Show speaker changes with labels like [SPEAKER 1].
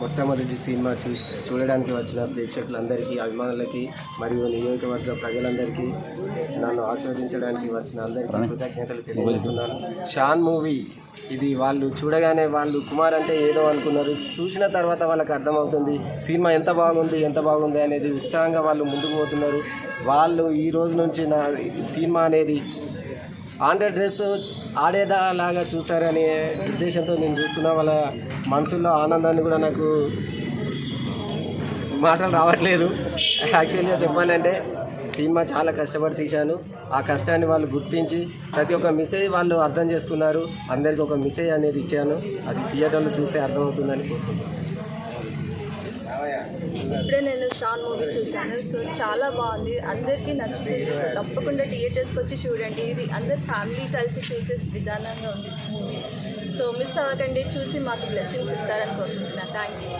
[SPEAKER 1] మొట్టమొదటి సినిమా చూసి చూడడానికి వచ్చిన ప్రేక్షకులందరికీ అభిమానులకి మరియు నియోజకవర్గ ప్రజలందరికీ నన్ను ఆస్వాదించడానికి వచ్చిన అందరికీ కృతజ్ఞతలు తెలియజేస్తున్నాను. షాన్ మూవీ ఇది వాళ్ళు చూడగానే వాళ్ళు కుమార్ అంటే ఏదో అనుకున్నారు. చూసిన తర్వాత వాళ్ళకి అర్థమవుతుంది సినిమా ఎంత బాగుంది ఎంత బాగుంది అనేది ఉత్సాహంగా వాళ్ళు ముందుకు పోతున్నారు. వాళ్ళు ఈ రోజు నుంచి నా సినిమా అనేది ఆండ్రాయిడ్ డ్రెస్ ఆడేదా లాగా ఉద్దేశంతో నేను చూస్తున్న. వాళ్ళ మనసులో ఆనందాన్ని కూడా నాకు మాటలు రావట్లేదు. యాక్చువల్గా చెప్పాలంటే సినిమా చాలా కష్టపడి తీశాను. ఆ కష్టాన్ని వాళ్ళు గుర్తించి ప్రతి ఒక్క మెసేజ్ వాళ్ళు అర్థం చేసుకున్నారు. అందరికీ ఒక మెసేజ్ అనేది ఇచ్చాను. అది థియేటర్లో చూస్తే అర్థమవుతుందని. కోరుకుంటున్నాను
[SPEAKER 2] ఇప్పుడే నేను షాన్ మూవీ చూశాను. సో చాలా బాగుంది. అందరికీ నచ్చుతుంది. సో తప్పకుండా థియేటర్స్కి వచ్చి చూడండి. ఇది అందరు ఫ్యామిలీ కలిసి చూసే విధానంగా ఉంది మూవీ సో మిస్ అవ్వకండి. చూసి మాకు బ్లెస్సింగ్స్ ఇస్తారని కోరుకుంటున్నాను థ్యాంక్ యూ